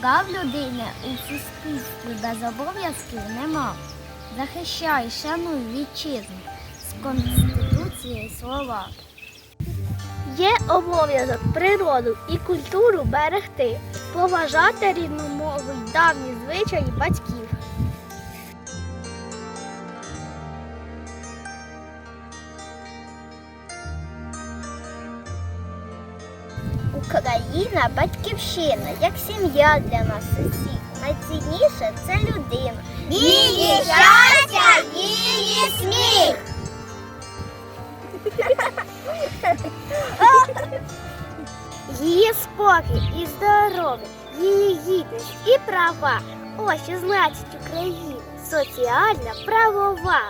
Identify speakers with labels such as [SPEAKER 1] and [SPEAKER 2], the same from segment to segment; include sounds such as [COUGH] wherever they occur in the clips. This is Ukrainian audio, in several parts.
[SPEAKER 1] Прав людини у суспільстві без обов'язків нема. Захищай, шануй вітчизну з Конституції слова.
[SPEAKER 2] Є обов'язок природу і культуру берегти, поважати рідну мову й давні звичаї батьків.
[SPEAKER 1] Україна батьківщина, як сім'я для нас усіх. Найцінніше це людина. Її щастя, її сміх. [LAUGHS]
[SPEAKER 2] Її спокій і здоров'я, її гідність і права. Ось що значить Україна, соціальна правова.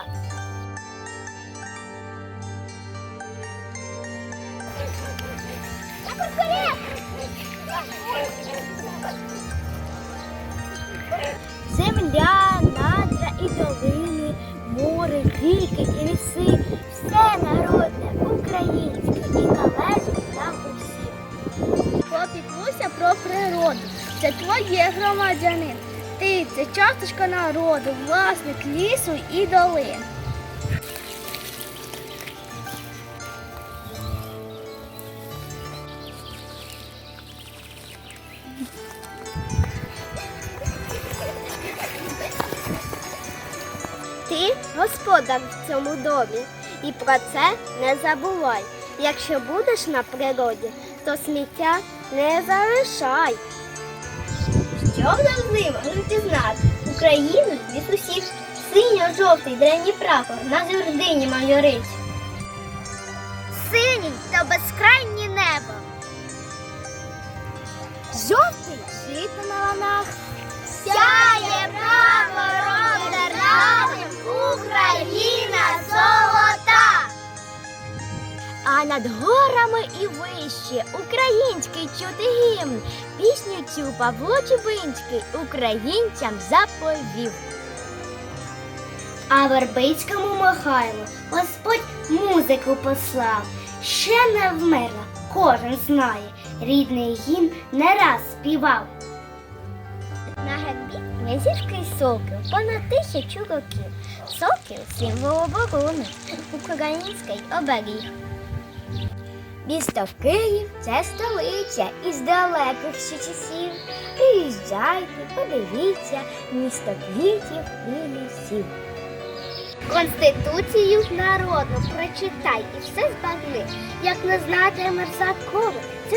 [SPEAKER 1] Земля, надра і долини, море, ріки і ліси. Все народне, українське і належить нам усім.
[SPEAKER 2] Попіклуйся про природу. Це твоє громадянин. Ти це часточка народу, власник лісу і долин. Ти господар в цьому домі, і про це не забувай. Якщо будеш на природі, то сміття не залишай. Щоб завжди могли пізнати Україну від усіх синьо-жовтий древній прапор на зюрдині майорить. Синій то безкрайнє над горами і вище український чути гімн. Пісню цю Павло Чубинський українцям заповів. А Вербицькому махаємо, Господь музику послав. Ще не вмерла, кожен знає, рідний гімн не раз співав. На гербі Везірський сокіл понад тисячу років. Сокіл символ оборони, український оберіг. Місто Київ це столиця із далеких ще часів. Приїжджайте, подивіться, місто квітів і лісів. Конституцію народу прочитай і все збагни. Як не знатиме закону, це